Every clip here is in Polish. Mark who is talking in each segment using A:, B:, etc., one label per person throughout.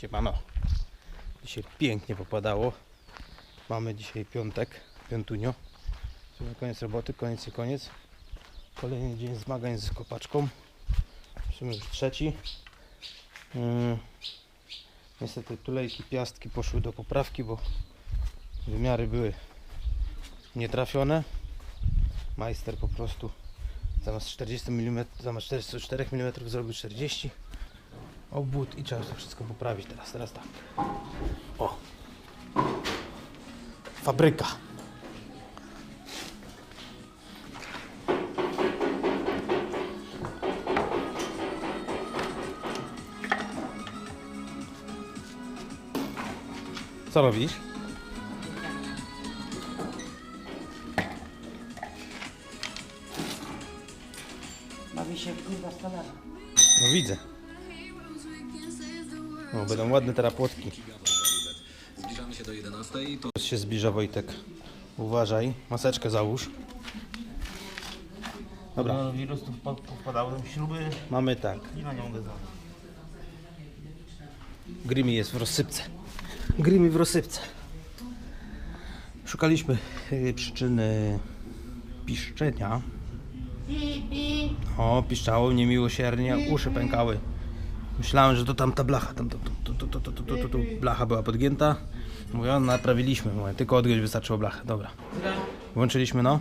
A: Siemano. Dzisiaj pięknie popadało. Mamy dzisiaj piątek, piątunio. Czyli koniec roboty, koniec i koniec. Kolejny dzień zmagań z kopaczką. W sumie już trzeci. Mm. Niestety tulejki, piastki poszły do poprawki, bo wymiary były nietrafione. Majster po prostu zamiast 40 mm, zamiast 44 mm zrobił 40 obwód i trzeba to wszystko poprawić teraz, teraz tak. O! Fabryka. Co robisz?
B: Bawi się kurwa stolarza.
A: No widzę. O, będą ładne teraz płotki.
C: Zbliżamy się do 11. To
A: się zbliża Wojtek. Uważaj, maseczkę załóż. Dobra,
D: No, wirus tu wpa- wpadały śruby
A: mamy tak.
D: i na nią gazamy.
A: Grimmy jest w rozsypce. Grimmy w rozsypce. Szukaliśmy y, przyczyny piszczenia. O, piszczało niemiłosiernie, uszy pękały. Myślałem, że to tam ta blacha, tam to, to, to, to, to, to, to, to, blacha była podgięta. Mówię, o, naprawiliśmy, mówię, tylko odgiąć wystarczyło blachę, dobra. Włączyliśmy, no?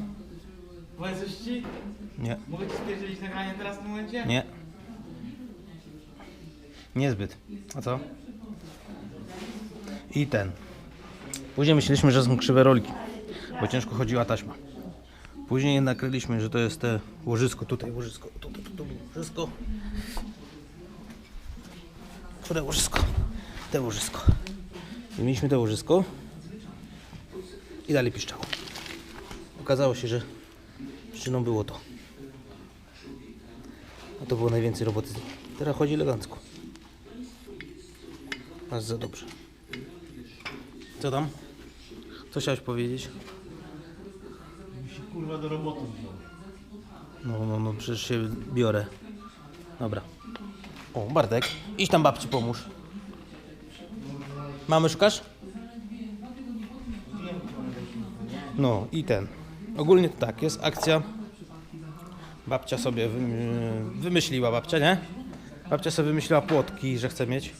A: Nie,
D: Mogę ci spierdzielić nagranie teraz w tym momencie?
A: nie. Niezbyt. A co? I ten. Później myśleliśmy, że są krzywe rolki, bo ciężko chodziła taśma. Później nakryliśmy, że to jest te łożysko, tutaj łożysko, tu, tu, tu, tu łożysko. Które łożysko? Te łożysko. I mieliśmy to łożysko i dalej piszczało. Okazało się, że przyczyną było to. A to było najwięcej roboty. Teraz chodzi elegancko. Aż za dobrze. Co tam? Co chciałeś powiedzieć?
D: Mi się kurwa do roboty wziął.
A: No, no, no, przecież się biorę. O, Bartek, idź tam babci pomóż. Mamy szukasz? No i ten. Ogólnie to tak, jest akcja. Babcia sobie wym- wymyśliła, babcia, nie? Babcia sobie wymyśliła płotki, że chce mieć,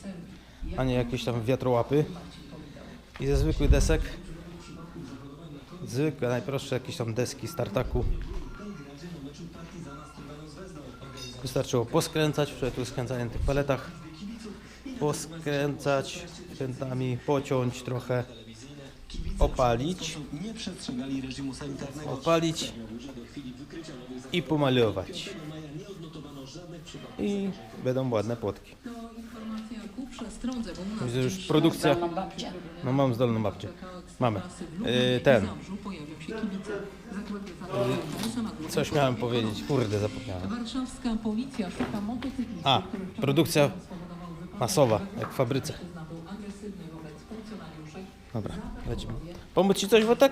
A: a nie jakieś tam wiatrołapy. I ze zwykłych desek, zwykłe, najprostsze jakieś tam deski z tartaku, Wystarczyło poskręcać, wczoraj tu skręcanie na tych paletach, poskręcać krętami, pociąć trochę, opalić, opalić i pomalować. I będą ładne płotki.
E: Przestrodze, bo u nas
A: Widzę już
E: dziś
A: produkcja,
B: babcię.
A: no mam zdolną babcię. Mamy. Yy, ten. Coś miałem powiedzieć, kurde zapomniałem.
E: Warszawska policja szuka motocyklistów,
A: A, produkcja. Masowa, jak w fabryce.
E: Przyznał był agresywny wobec funkcjonariuszy.
A: Dobra, lecimy. Pomóc ci coś, Wojtek?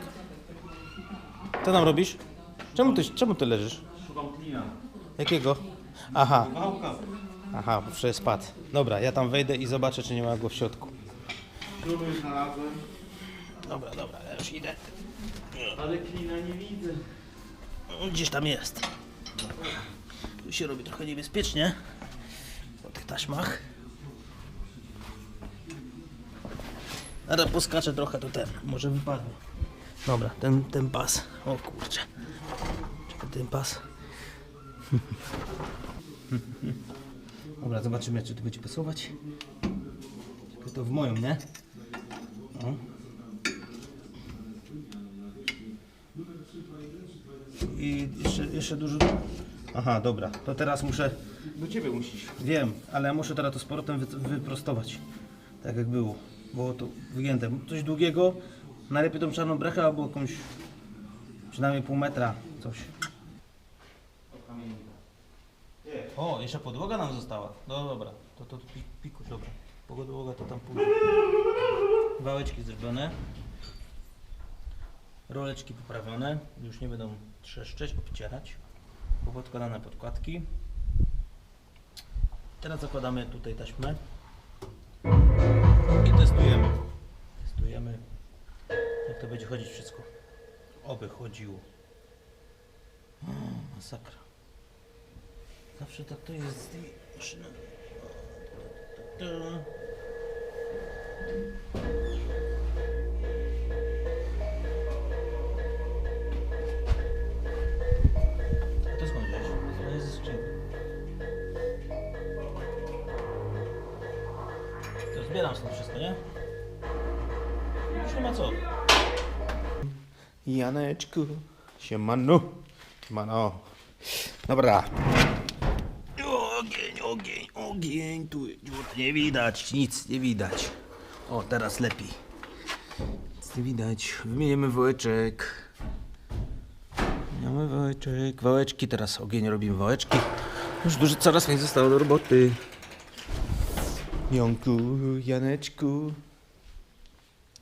A: Co tam robisz? Czemu ty, czemu ty leżysz?
D: Szukam klina.
A: Jakiego? Aha,
D: Wałka.
A: Aha, wczoraj spadł. Dobra, ja tam wejdę i zobaczę, czy nie ma go w środku.
D: Znalazłem,
A: Dobra, dobra, ja już idę.
D: ale klina nie widzę.
A: Gdzieś tam jest. Tu się robi trochę niebezpiecznie. Po tych taśmach. Teraz poskaczę trochę, to ten, może wypadnie. Dobra, ten, ten pas. O kurczę. Czekaj, ten pas. Dobra, zobaczymy, czy to będzie pasować. Czekaj, to w moją, nie? O. I jeszcze, jeszcze dużo. Aha, dobra. To teraz muszę.
D: Do ciebie musisz.
A: Wiem, ale ja muszę teraz to z powrotem wy, wyprostować. Tak jak było. Było to wygięte. Coś długiego. Najlepiej tą czarną brechę albo jakąś przynajmniej pół metra coś. O, jeszcze podłoga nam została. No dobra, to to pi- pikuś, dobra. Podłoga to tam pójdzie. Wałeczki zrobione. Roleczki poprawione. Już nie będą trzeszczeć, obcierać. Podkładane podkładki. Teraz zakładamy tutaj taśmę. Testujemy. Testujemy, jak to będzie chodzić wszystko. Oby chodziło. O, masakra. Zawsze tak to jest z tymi to skąd wziąłeś? To jest skrzynki. To zbieram stąd wszystko, nie? Już nie ma co. Janeczku, siemano. Siemano. Dobra. Ogień, ogień. Tu dziur nie widać, nic nie widać. O, teraz lepiej. Nic nie widać. Wymieniamy wołeczek. Mamy wałeczek, wałeczki, teraz ogień robimy wałeczki. Już dużo, coraz mniej zostało do roboty. Jąku, Janeczku.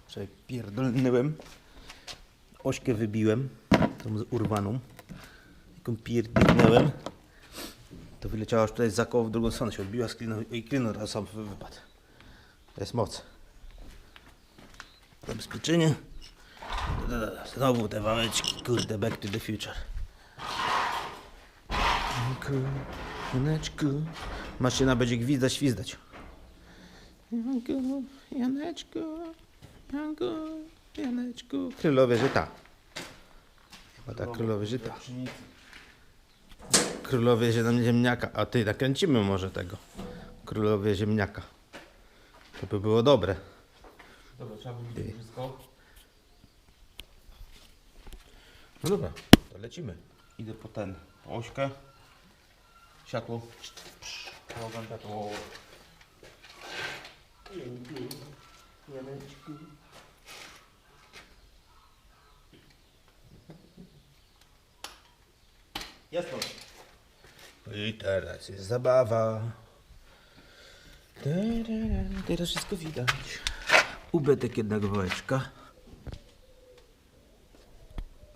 A: Przepierdolnęłem. Ośkę wybiłem, tą urwaną. Jaką pierdolnęłem. To wyleciała tutaj za koło w drugą stronę, się odbiła z klinu i klinu teraz sam wy- wypadł. To jest moc. Zabezpieczenie. Znowu te wałeczki, kurde, back to the future. Janeczku. Maszyna będzie gwizdać, świzdać. Janku, Janeczku, Janku, Janeczku. Królowie żyta. Chyba tak, królowie żyta. Królowie ziem- ziemniaka. A ty, nakręcimy może tego. Królowie ziemniaka. To by było dobre.
D: Dobra, trzeba wybić wszystko.
A: No dobra, to lecimy. Idę po ten, po ośkę. Światło.
D: Mogę to
A: Jest to. I teraz jest zabawa. Teraz wszystko widać. Ubytek jednego wałeczka.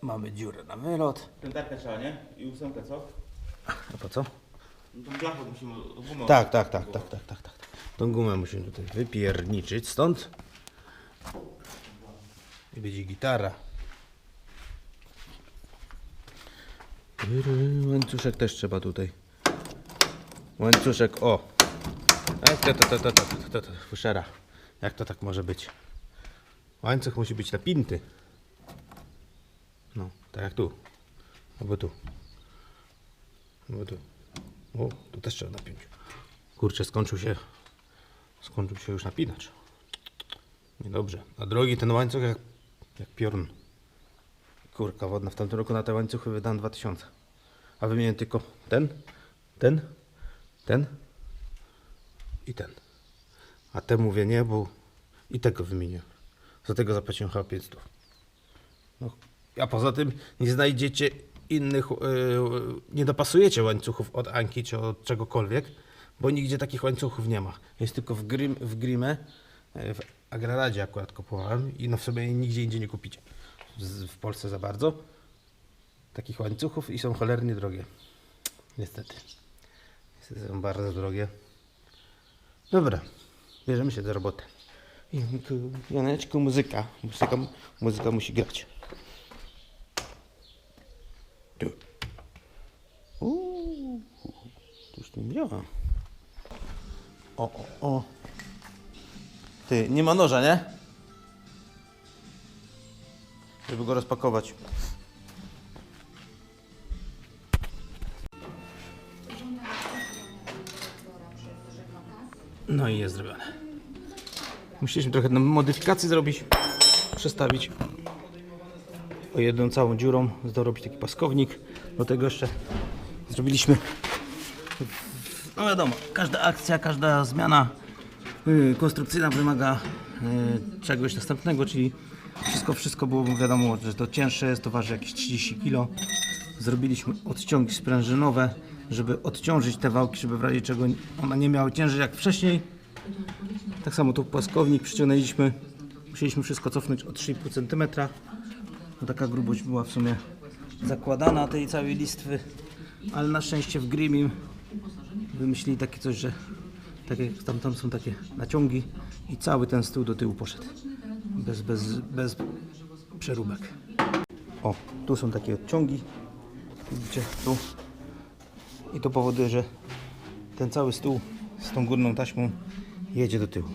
A: Mamy dziurę na wylot.
D: Pętarkę trzeba, nie? I ósemkę, co?
A: A po co?
D: No tą blachę musimy gumę.
A: Tak, tak, tak, tak, tak, tak, tak. Tą gumę musimy tutaj wypierniczyć stąd. I będzie gitara. Łańcuszek też trzeba tutaj. Łańcuszek, o! Tak, to, to, to, to, fuszera. Jak to tak może być? Łańcuch musi być napinty. No, tak jak tu. Albo tu. Albo tu. O, tu też trzeba napiąć. Kurczę, skończył się. Skończył się już napinacz. Niedobrze. A drogi ten łańcuch jak, jak piorun. Kurka wodna. W tamtym roku na te łańcuchy wydałem 2000. A wymienię tylko ten, ten, ten i ten. A te mówię nie, bo i tego wymienię. Za tego zapłaciłem chyba 500. No, a poza tym nie znajdziecie innych, yy, nie dopasujecie łańcuchów od Anki czy od czegokolwiek, bo nigdzie takich łańcuchów nie ma. Jest tylko w, grim, w Grimę, yy, w Agraradzie akurat kupowałem i no w sobie nigdzie indziej nie kupicie. W Polsce za bardzo. Takich łańcuchów i są cholernie drogie. Niestety. Niestety są bardzo drogie. Dobra, bierzemy się do roboty. Janeczku, muzyka. Muzyka, muzyka musi grać. Tu. Uuu, już nie działa. O, o, o. Ty, nie ma noża, nie? Żeby go rozpakować. No i jest zrobione. Musieliśmy trochę tam modyfikacji zrobić, przestawić o jedną całą dziurą, dorobić taki paskownik. Do tego jeszcze zrobiliśmy, no wiadomo, każda akcja, każda zmiana y, konstrukcyjna wymaga y, czegoś następnego, czyli wszystko, wszystko było wiadomo, że to cięższe jest, to waży jakieś 30 kg. Zrobiliśmy odciągi sprężynowe, żeby odciążyć te wałki, żeby w razie czego one nie miały ciężej jak wcześniej. Tak samo tu płaskownik przyciągnęliśmy. Musieliśmy wszystko cofnąć o 3,5 cm. No taka grubość była w sumie zakładana tej całej listwy. Ale na szczęście w Grimim wymyślili takie coś, że tak jak tam, tam są takie naciągi I cały ten stół do tyłu poszedł. Bez, bez, bez przeróbek. O, tu są takie odciągi. Widzicie, tu. I to powoduje, że ten cały stół z tą górną taśmą jedzie do tyłu.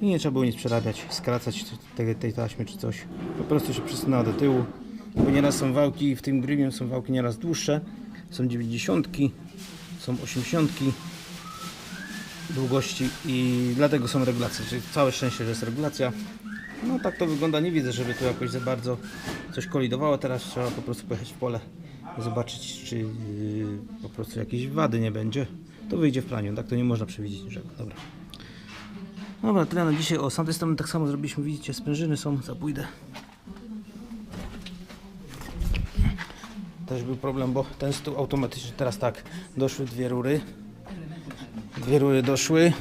A: I nie trzeba było nic przerabiać, skracać tej, tej taśmy czy coś. Po prostu się przesunęła do tyłu. Bo nieraz są wałki, w tym grimium są wałki nieraz dłuższe. Są 90, są 80 długości i dlatego są regulacje. Czyli całe szczęście, że jest regulacja. No tak to wygląda, nie widzę, żeby tu jakoś za bardzo coś kolidowało. Teraz trzeba po prostu pojechać w pole zobaczyć, czy yy, po prostu jakiejś wady nie będzie. To wyjdzie w planie, tak to nie można przewidzieć niczego. Dobra. Dobra, tyle na dzisiaj. O, z tamtej strony tak samo zrobiliśmy, widzicie, sprężyny są, zapójdę. Też był problem, bo ten stół automatycznie teraz tak, doszły dwie rury. Dwie rury doszły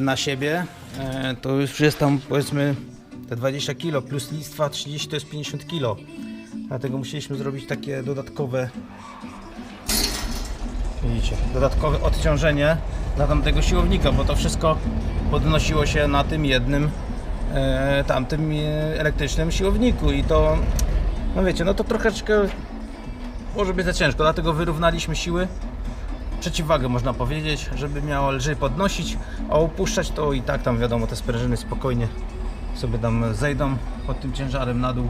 A: na siebie. E, to już jest tam powiedzmy te 20 kg plus listwa 30 to jest 50 kg. Dlatego musieliśmy zrobić takie dodatkowe widzicie, dodatkowe odciążenie dla tamtego siłownika, bo to wszystko podnosiło się na tym jednym e, tamtym e, elektrycznym siłowniku i to no wiecie, no to troszeczkę może być za ciężko, dlatego wyrównaliśmy siły przeciwwagę można powiedzieć, żeby miało lżej podnosić, a opuszczać to i tak tam wiadomo te sprężyny spokojnie sobie tam zejdą pod tym ciężarem na dół.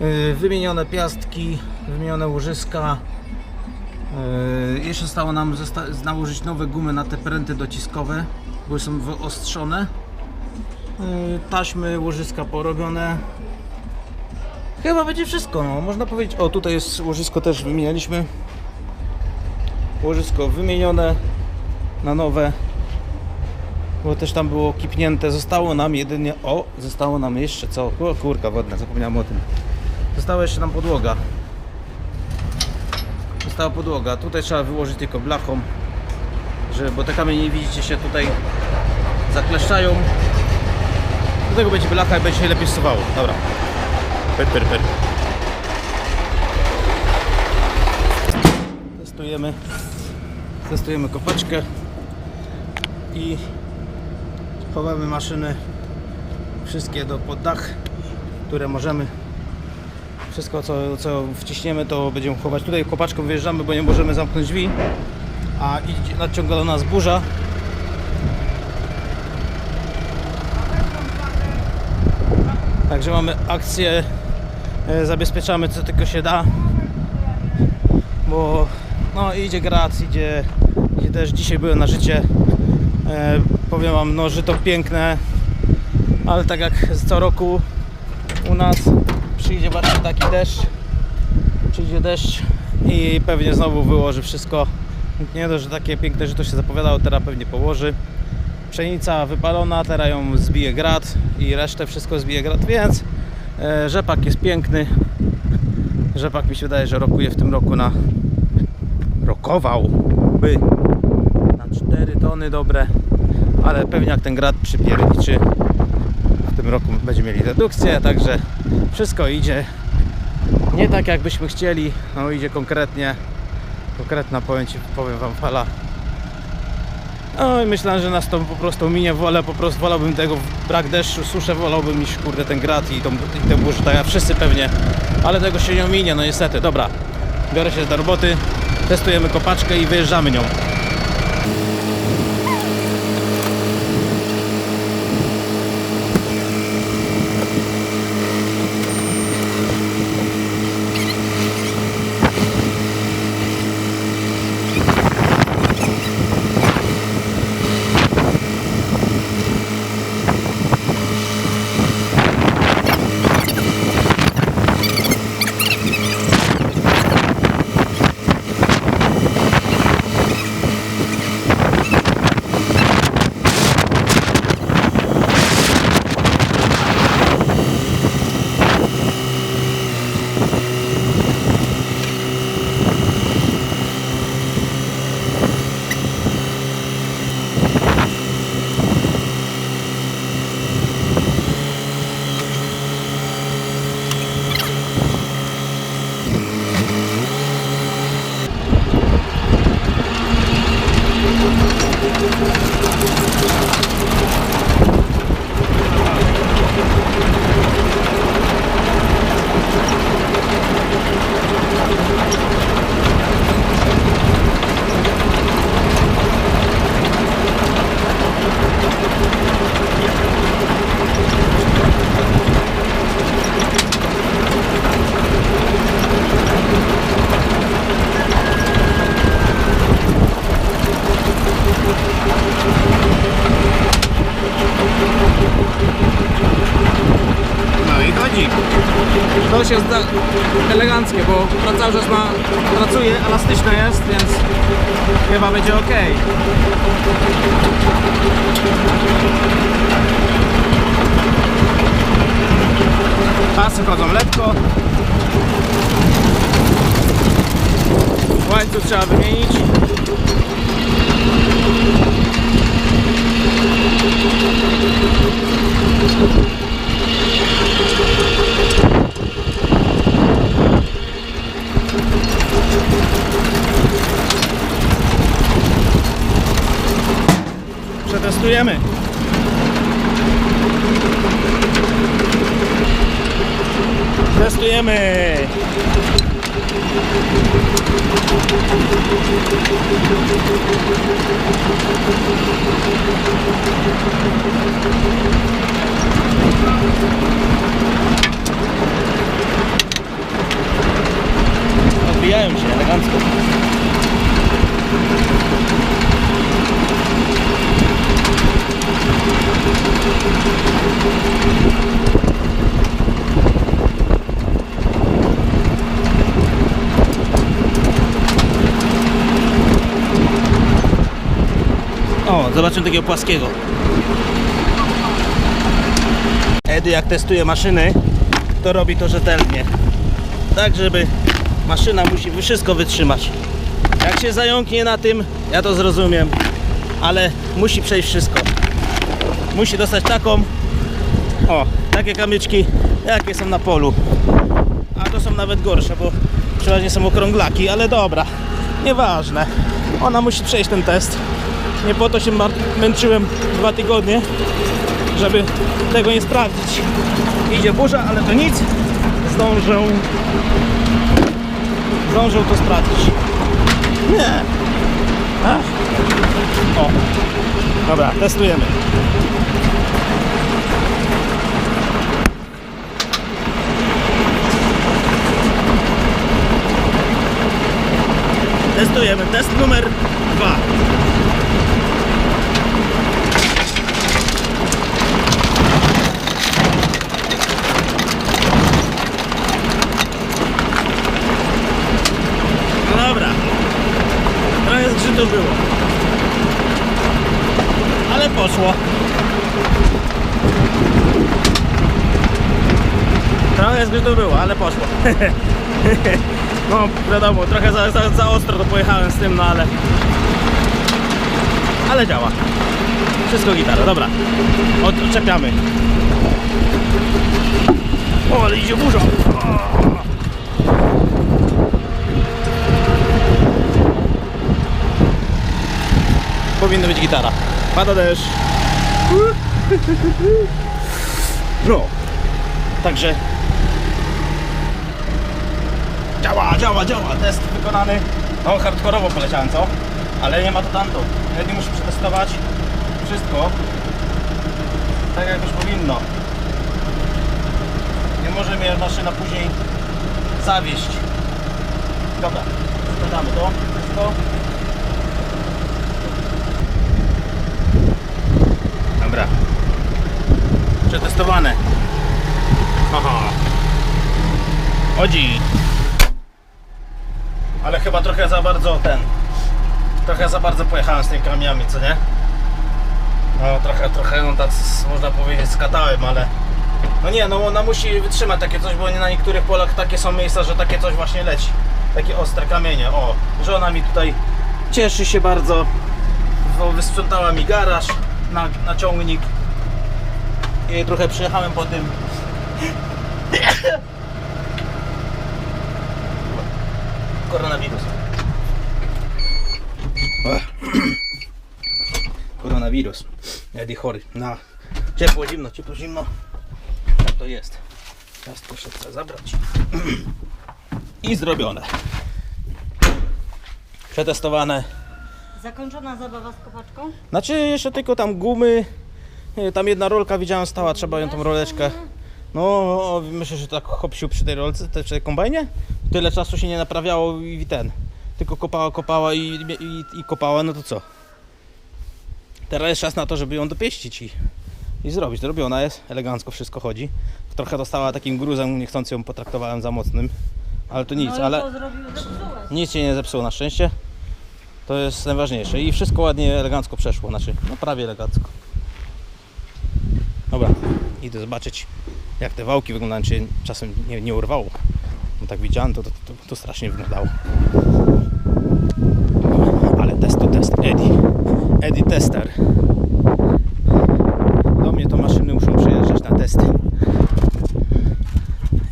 A: Yy, Wymienione piastki, wymienione łożyska. Yy, Jeszcze stało nam nałożyć nowe gumy na te pręty dociskowe, bo są wyostrzone. Yy, Taśmy, łożyska porobione. Chyba będzie wszystko, no. można powiedzieć. O, tutaj jest łożysko też wymienialiśmy łożysko wymienione na nowe bo też tam było kipnięte zostało nam jedynie o zostało nam jeszcze co o kurka wodna zapomniałem o tym została jeszcze nam podłoga. Została podłoga. Tutaj trzeba wyłożyć tylko blachą że, bo te kamienie widzicie się tutaj zakleszczają. Do tego będzie blacha i będzie się lepiej suwało dobra. Pyr, pyr, pyr. testujemy. Testujemy kopaczkę i chowamy maszyny wszystkie do pod dach, które możemy wszystko co, co wciśniemy to będziemy chować. Tutaj kopaczką wyjeżdżamy, bo nie możemy zamknąć drzwi a idzie, nadciąga do nas burza. Także mamy akcję e, zabezpieczamy co tylko się da bo no idzie grat, idzie, idzie też. Dzisiaj byłem na życie. E, powiem wam, no żyto piękne ale tak jak co roku u nas przyjdzie właśnie taki deszcz przyjdzie deszcz i pewnie znowu wyłoży wszystko. Nie dość, że takie piękne żyto się zapowiadało, teraz pewnie położy. Pszenica wypalona, teraz ją zbije grat i resztę wszystko zbije grat, więc e, rzepak jest piękny. Rzepak mi się wydaje, że rokuje w tym roku na rokowałby na 4 tony dobre, ale pewnie jak ten grad przypierniczy tym roku będziemy mieli redukcję, także wszystko idzie nie tak jak byśmy chcieli, no idzie konkretnie, konkretna powiem, ci, powiem wam fala. No i myślałem, że nas to po prostu minie, wolę po prostu wolałbym tego brak deszczu, suszę, wolałbym niż kurde ten grat i, tą, i burzę, tak jak wszyscy pewnie, ale tego się nie ominie, no niestety, dobra, biorę się do roboty, testujemy kopaczkę i wyjeżdżamy nią. Łańcuch trzeba wymienić. Przetestujemy. Testujemy. Odbijają się elegancko. O, zobaczymy takiego płaskiego. Edy jak testuje maszyny, to robi to rzetelnie. Tak, żeby maszyna musi wszystko wytrzymać. Jak się zająknie na tym, ja to zrozumiem, ale musi przejść wszystko. Musi dostać taką, o, takie kamyczki, jakie są na polu. A to są nawet gorsze, bo przeważnie są okrąglaki, ale dobra, nieważne. Ona musi przejść ten test. Nie po to się męczyłem dwa tygodnie, żeby tego nie sprawdzić. Idzie burza, ale to nic. Zdążę. Zdążę to sprawdzić. Nie. Ach. O. Dobra, testujemy. Testujemy. Test numer dwa. No dobra. Trochę zgrzytu było. Ale poszło. Trochę zgrzytu było, ale poszło. No wiadomo, trochę za, za, za ostro to pojechałem z tym, no ale... Ale działa. Wszystko gitara, dobra. Odczepiamy. O, ale idzie burza. O. powinna być gitara. Pada deszcz. No. Także działa, działa, działa. Test wykonany. No hardkorowo poleciałem, co? Ale nie ma to tamto. Ja nie muszę przetestować wszystko. Tak jak już powinno. Nie może mnie maszyna później zawieść. Dobra, sprzedamy to wszystko. Dobra. Przetestowane. Aha. Chodzi. Ale chyba trochę za bardzo ten. Trochę za bardzo pojechałem z tymi kamieniami, co nie? No trochę, trochę no tak można powiedzieć skatałem, ale no nie, no ona musi wytrzymać takie coś, bo na niektórych polach takie są miejsca, że takie coś właśnie leci. Takie ostre kamienie. O, żona mi tutaj cieszy się bardzo. Bo wysprzątała mi garaż na, na ciągnik. I trochę przyjechałem po tym. Koronawirus. Koronawirus. Eddie chory. Na ciepło, zimno, ciepło, zimno. Tak to jest. Teraz to chcę zabrać. I zrobione. Przetestowane.
B: Zakończona zabawa z kopaczką?
A: Znaczy jeszcze tylko tam gumy. Nie, Tam jedna rolka widziałem stała, trzeba ją tą roleczkę. No myślę, że tak hopsiu przy tej rolce, przy tej kombajnie. Tyle czasu się nie naprawiało i ten. Tylko kopała, kopała i, i, i kopała, no to co? Teraz jest czas na to, żeby ją dopieścić i i zrobić. Zrobiona jest, elegancko wszystko chodzi. Trochę dostała takim gruzem, niechcący ją potraktowałem za mocnym, ale to nic,
B: no
A: ale
B: to zrobił, zepsułeś.
A: nic się nie zepsuło na szczęście. To jest najważniejsze i wszystko ładnie, elegancko przeszło, znaczy, no prawie elegancko. Dobra, idę zobaczyć jak te wałki wyglądają, czy czasem nie, nie urwało. Bo tak widziałem, to, to, to, to strasznie wyglądało. Ale test to test. Eddie. Eddie Tester. Do mnie to maszyny muszą przyjeżdżać na testy.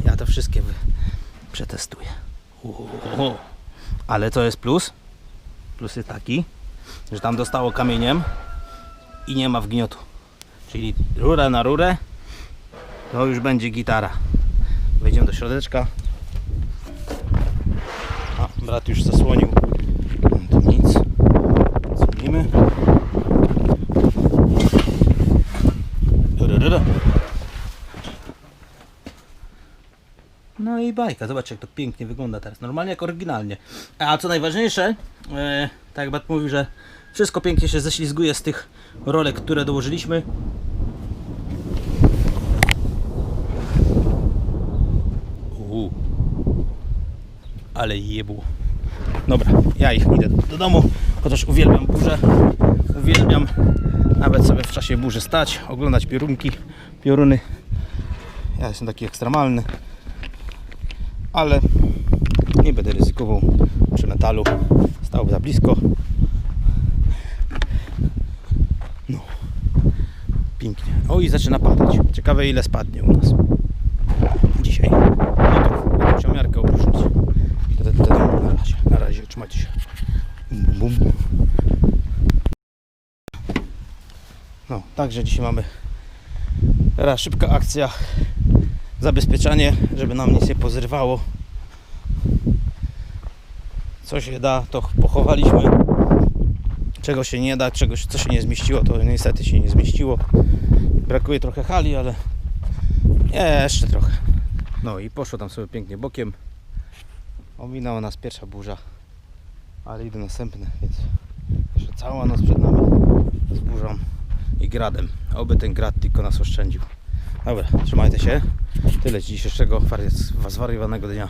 A: Ja to wszystkie przetestuję. Ale to jest plus. Plus jest taki, że tam dostało kamieniem i nie ma wgniotu. Czyli rura na rurę to już będzie gitara. Wejdziemy do środeczka. A, brat już zasłonił. To nic. Dzwonimy. No i bajka, zobaczcie jak to pięknie wygląda teraz. Normalnie jak oryginalnie. A co najważniejsze, e, tak jak Bat mówił, że wszystko pięknie się ześlizguje z tych rolek, które dołożyliśmy. Uuu. Ale jebło. Dobra, ja ich idę do domu, chociaż uwielbiam burzę. Uwielbiam nawet sobie w czasie burzy stać, oglądać piorunki, pioruny. Ja jestem taki ekstremalny, ale nie będę ryzykował przy metalu. Stał za blisko. No, pięknie. O i zaczyna padać. Ciekawe ile spadnie u nas dzisiaj. Litrów. Będę musiał miarkę opróżnić. Na razie, na razie, trzymajcie się. Bum, bum. No, także dzisiaj mamy teraz szybka akcja zabezpieczanie, żeby nam nic nie pozrywało. Co się da, to pochowaliśmy. Czego się nie da, czegoś, co się nie zmieściło, to niestety się nie zmieściło. Brakuje trochę hali, ale jeszcze trochę. No i poszło tam sobie pięknie bokiem. Ominęła nas pierwsza burza, ale idą następne, więc jeszcze cała noc przed nami z burzą i gradem. Oby ten grad tylko nas oszczędził. Dobra, trzymajcie się. Tyle dzisiejszego wari- zwariowanego dnia.